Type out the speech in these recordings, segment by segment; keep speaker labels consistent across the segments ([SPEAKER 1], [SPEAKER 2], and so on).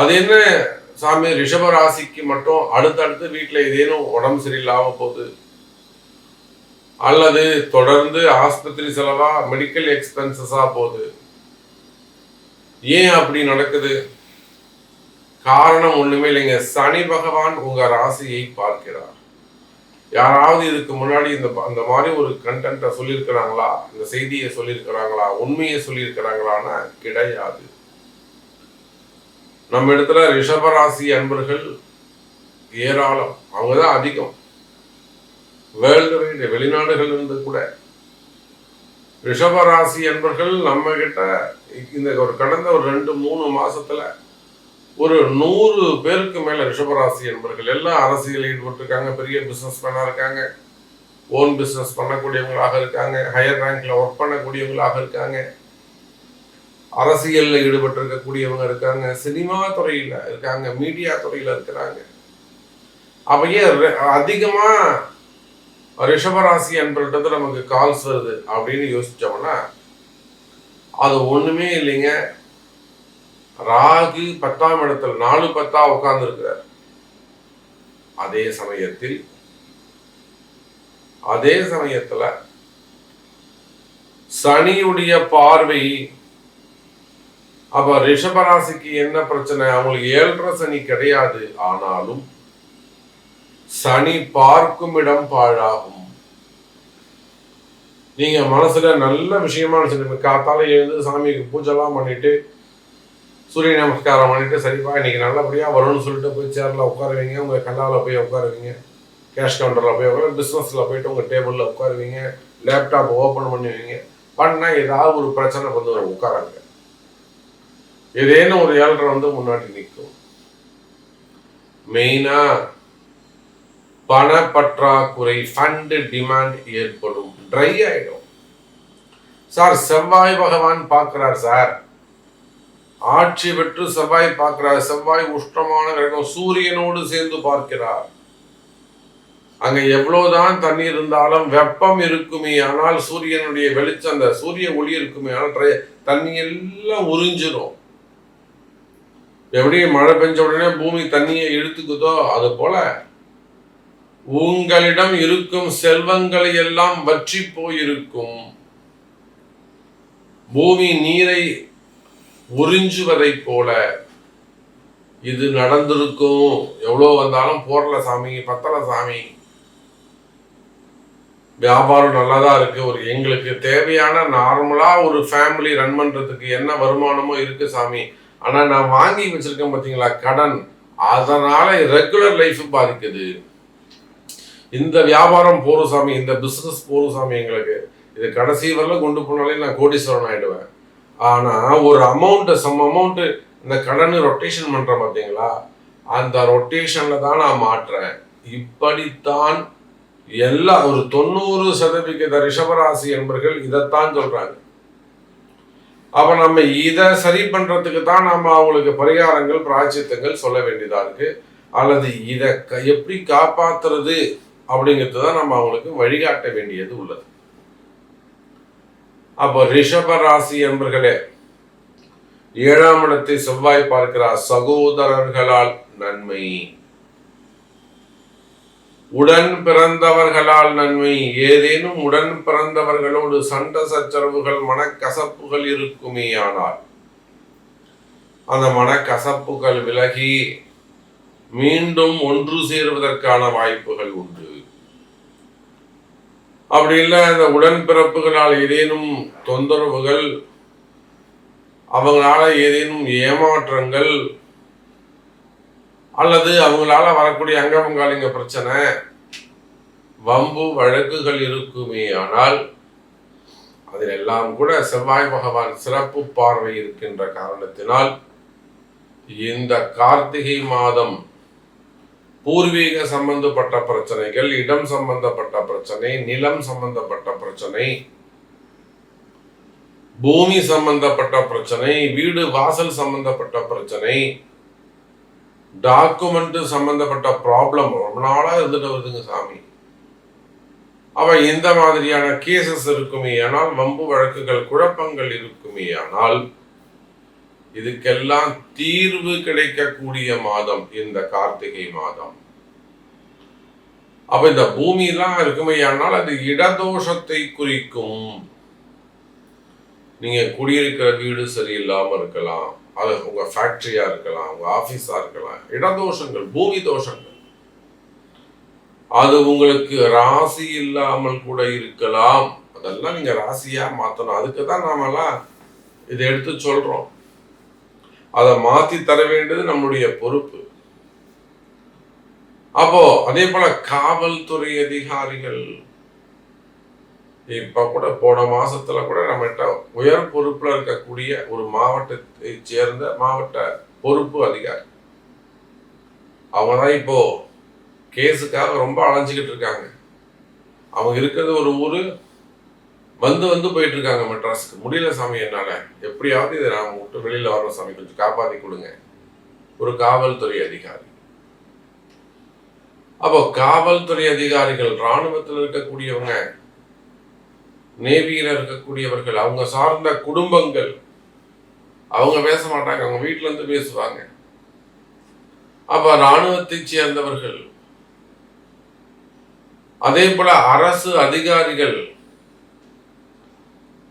[SPEAKER 1] அது என்ன சாமி ரிஷப ராசிக்கு மட்டும் அடுத்தடுத்து வீட்டில் ஏதேனும் உடம்பு சரியில்லாம போகுது. அல்லது தொடர்ந்து ஆஸ்பத்திரி செலவா மெடிக்கல் எக்ஸ்பென்சஸா போகுது. ஏன் அப்படி நடக்குது? காரணம் ஒண்ணுமே இல்லைங்க. சனி பகவான் உங்க ராசியை பார்க்கிறார். யாராவது இதுக்கு முன்னாடி இந்த அந்த மாதிரி ஒரு கண்டென்ட்டை சொல்லியிருக்கிறாங்களா? இந்த செய்தியை சொல்லியிருக்கிறாங்களா? உண்மையை சொல்லியிருக்கிறாங்களான்னா கிடையாது. நம்ம இடத்துல ரிஷபராசி அன்பர்கள் ஏராளம். அவங்க தான் அதிகம். வேர்ல்டு வெளிநாடுகள் இருந்து கூட. ரிஷபராசி அன்பர்கள் நம்ம கிட்ட இந்த ஒரு கடந்த ஒரு ரெண்டு மூணு மாசத்துல ஒரு நூறு பேருக்கு மேல ரிஷபராசி என்பர்கள் எல்லாம் அரசியல் ஈடுபட்டிருக்காங்க. பெரிய பிசினஸ் மேனா இருக்காங்க. ஓன் பிசினஸ் பண்ணக்கூடியவங்களாக இருக்காங்க. ஹையர் ரேங்க்ல ஒர்க் பண்ணக்கூடியவங்களாக இருக்காங்க. அரசியலில் ஈடுபட்டிருக்கக்கூடியவங்க இருக்காங்க சினிமா துறையில் இருக்காங்க மீடியா துறையில் இருக்கிறாங்க. அவையே அதிகமாக ரிஷபராசி என்பது நமக்கு கால்ஸ் வருது அப்படின்னு யோசித்தோம்னா அது ஒண்ணுமே இல்லைங்க. ராகு பத்தாம் இடத்துல நாலு பத்தா உட்கார்ந்துருக்கிறார். அதே சமயத்தில் அதே சமயத்தில் சனியுடைய பார்வை அப்ப ரிஷபராசிக்கு என்ன பிரச்சனை? அவங்களுக்கு ஏழரை சனி கிடையாது. ஆனாலும் சனி பார்க்கும் இடம் பாழாகும். நீங்க மனசுல நல்ல விஷயமா நினைச்சிருப்பீங்க காத்தால எழுந்து சாமிக்கு பூஜைலாம் பண்ணிட்டு சூரிய நமஸ்காரம் பண்ணிட்டு சரிப்பா இன்னைக்கு நல்லபடியா வரும்னு சொல்லிட்டு போய் சேர்ல உட்காருவீங்க. உங்க கல்லால போய் உட்காருவீங்க. கேஷ் கவுண்டர்ல போய் உட்காரு பிசினஸ்ல போயிட்டு உங்க டேபிள்ல உட்காருவீங்க. லேப்டாப் ஓபன் பண்ணுவீங்க. பண்ணா ஏதாவது ஒரு பிரச்சனை வந்து உட்காராங்க ஏதேனும் ஒரு ஏழரை வந்து முன்னாடி நிற்கும். மெயினா பணப்பற்றாக்குறை ஃபண்டு டிமாண்ட் ஏற்படும். ட்ரை ஆயிடும். சார் செவ்வாய் பகவான் பார்க்கிறார் சார் ஆட்சி பெற்று செவ்வாய் பார்க்கிறார். செவ்வாய் உஷ்ணமான கிரகம். சூரியனோடு சேர்ந்து பார்க்கிறார். அங்க எவ்வளவுதான் தண்ணி இருந்தாலும் வெப்பம் இருக்குமே. ஆனால் சூரியனுடைய வெளிச்சம் அந்த சூரிய ஒளி இருக்குமே. ஆனால் தண்ணி எல்லாம் உறிஞ்சிடும் எப்படி மழை பெஞ்ச உடனே பூமி தண்ணியை இழுத்துக்குதோ அது போல உங்களிடம் இருக்கும் செல்வங்களை எல்லாம் வற்றி போயிருக்கும். பூமி நீரை உறிஞ்சுவதை போல இது நடந்திருக்கும். எவ்வளோ வந்தாலும் போடல சாமி பத்தல சாமி. வியாபாரம் நல்லா தான் இருக்கு? ஒரு எங்களுக்கு தேவையான நார்மலா ஒரு ஃபேமிலி ரன் பண்றதுக்கு என்ன வருமானமோ இருக்கு சாமி. ஆனால் நான் வாங்கி வச்சிருக்கேன் பார்த்தீங்களா கடன். அதனால ரெகுலர் லைஃப் பாதிக்குது. இந்த வியாபாரம் போகிற சாமி இந்த பிஸ்னஸ் போகிற சாமி எங்களுக்கு. இது கடைசி வரலாம் கொண்டு போனாலே நான் கோடீஸ்வரன் ஆயிடுவேன். ஆனால் ஒரு அமௌண்ட்டு சம் அமௌண்ட்டு இந்த கடன் ரொட்டேஷன் பண்ணுறேன் பார்த்தீங்களா அந்த ரொட்டேஷனில் தான் நான் மாற்றுறேன் இப்படித்தான் எல்லா ஒரு தொண்ணூறு சதவிகித ரிஷபராசி என்பர்கள் இதைத்தான் சொல்கிறாங்க அப்ப நம்ம இதை சரி பண்றதுக்கு தான் நம்ம அவங்களுக்கு பரிகாரங்கள் பிராய்ச்சித்தங்கள் சொல்ல வேண்டியதா இருக்கு. அல்லது இதை எப்படி காப்பாத்துறது அப்படிங்கிறது தான் நம்ம அவங்களுக்கு வழிகாட்ட வேண்டியது உள்ளது. அப்போ ரிஷப ராசி என்பர்களே ஏழாம் இடத்தை செவ்வாய் பார்க்கிறார் சகோதரர்களால் நன்மை. உடன் பிறந்தவர்களால் நன்மை. ஏதேனும் உடன் பிறந்தவர்களோடு சண்டை சச்சரவுகள் மனக்கசப்புகள் இருக்குமேயானால் அந்த மனக்கசப்புகள் விலகி மீண்டும் ஒன்று சேருவதற்கான வாய்ப்புகள் உண்டு. அப்படி இல்லை அந்த உடன்பிறப்புகளால் ஏதேனும் தொந்தரவுகள் அவங்களால ஏதேனும் ஏமாற்றங்கள் அல்லது அவங்களால வரக்கூடிய அங்கமங்காலிங்க பிரச்சனை. வம்பு வழக்குகள் இருக்குமே ஆனால் அதில் எல்லாம் கூட செவ்வாய் பகவான் சிறப்பு பார்வை இருக்கின்ற காரணத்தினால் இந்த கார்த்திகை மாதம் பூர்வீக சம்பந்தப்பட்ட பிரச்சனைகள் இடம் சம்பந்தப்பட்ட பிரச்சனை நிலம் சம்பந்தப்பட்ட பிரச்சனை பூமி சம்பந்தப்பட்ட பிரச்சனை வீடு வாசல் சம்பந்தப்பட்ட பிரச்சனை டாக்குமெண்ட் சம்பந்தப்பட்ட ப்ராப்ளம் ரொம்ப நாளா இருந்துட்டு வருதுங்க சாமி. அவள் இந்த மாதிரியான கேசஸ் இருக்குமே ஆனால் வம்பு வழக்குகள் குழப்பங்கள் இருக்குமே ஆனால் இதுக்கெல்லாம் தீர்வு கிடைக்கக்கூடிய மாதம் இந்த கார்த்திகை மாதம். அப்ப இந்த பூமியெல்லாம் இருக்குமே ஆனால் அது இடதோஷத்தை குறிக்கும். நீங்க குடியிருக்கிற வீடு சரியில்லாம இருக்கலாம். அது உங்க ஃபேக்டரியா இருக்கலாம் உங்க ஆபீஸா இருக்கலாம் இடதோஷங்கள் பூமி தோஷங்கள் அது உங்களுக்கு ராசி இல்லாமல் கூட இருக்கலாம். அதெல்லாம் நீங்க ராசியா மாத்தணும். அதுக்கு தான் நாமெல்லாம் இதை எடுத்து சொல்றோம். அதை மாத்தி தர வேண்டியது நம்முடைய பொறுப்பு. அப்போ அதே போல காவல்துறை அதிகாரிகள் இப்போ கூட போன மாசத்துல கூட நம்மகிட்ட உயர் பொறுப்புல இருக்கக்கூடிய ஒரு மாவட்டத்தை சேர்ந்த மாவட்ட பொறுப்பு அதிகாரி. அவங்க தான் இப்போ கேஸுக்காக ரொம்ப அலைஞ்சிக்கிட்டு இருக்காங்க. அவங்க இருக்கிறது ஒரு ஊர் வந்து வந்து போயிட்டு இருக்காங்க மெட்ராஸுக்கு. முடியல சாமி என்னால. எப்படியாவது இதை நான் விட்டு வெளியில வரோம் சாமி. கொஞ்சம் காப்பாற்றி கொடுங்க. ஒரு காவல்துறை அதிகாரி. அப்போ காவல்துறை அதிகாரிகள் ராணுவத்தில் இருக்கக்கூடியவங்க நேவியில் இருக்கக்கூடியவர்கள் அவங்க சார்ந்த குடும்பங்கள் அவங்க பேச மாட்டாங்க அவங்க வீட்டிலேருந்து பேசுவாங்க. அப்ப ராணுவத்தை சேர்ந்தவர்கள் அதே போல அரசு அதிகாரிகள்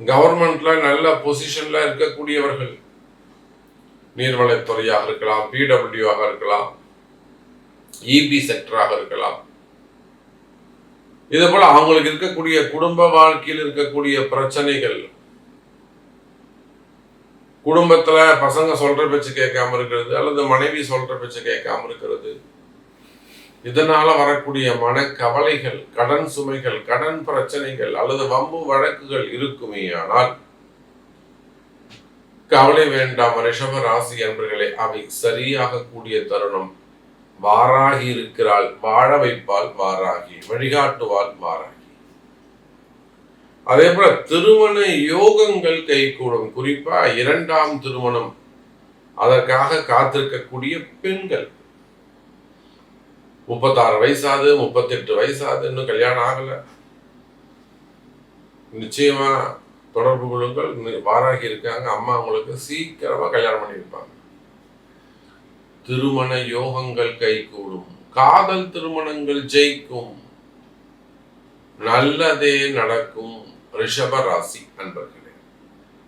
[SPEAKER 1] கவர்மெண்ட்ல நல்ல பொசிஷன்ல இருக்கக்கூடியவர்கள் நீர்வளத்துறையாக இருக்கலாம் பிடபிள்யூ ஆக இருக்கலாம் இபி செக்டராக இருக்கலாம் இதே போல அவங்களுக்கு இருக்கக்கூடிய குடும்ப வாழ்க்கையில் இருக்கக்கூடிய பிரச்சனைகள் குடும்பத்துல பசங்க சொல்ற பேச்சு கேட்காம இருக்கிறது அல்லது மனைவி சொல்ற பேச்சு கேட்காம இருக்கிறது இதனால வரக்கூடிய மன கவலைகள் கடன் சுமைகள் கடன் பிரச்சனைகள் அல்லது வம்பு வழக்குகள் இருக்குமே ஆனால் கவலை வேண்டாம் ரிஷப ராசி என்பர்களே அவை சரியாக கூடிய தருணம். வாராகி இருக்கிறாள் வாழ வைப்பால் வாராகி வழிகாட்டுவாள் வாராகி. அதே போல திருமண யோகங்கள் கைகூடும். குறிப்பா இரண்டாம் திருமணம் அதற்காக காத்திருக்கக்கூடிய பெண்கள். முப்பத்தாறு வயசாது முப்பத்தெட்டு வயசாது இன்னும் கல்யாணம் ஆகல. நிச்சயமா தொடர்பு கொள்ளுங்கள். வாராகி இருக்காங்க அம்மா அவங்களுக்கு சீக்கிரமா கல்யாணம் பண்ணி வைப்பாங்க திருமண யோகங்கள் கைகூடும். காதல் திருமணங்கள் ஜெயிக்கும். நல்லதே நடக்கும் ரிஷப ராசி அன்பர்கள்.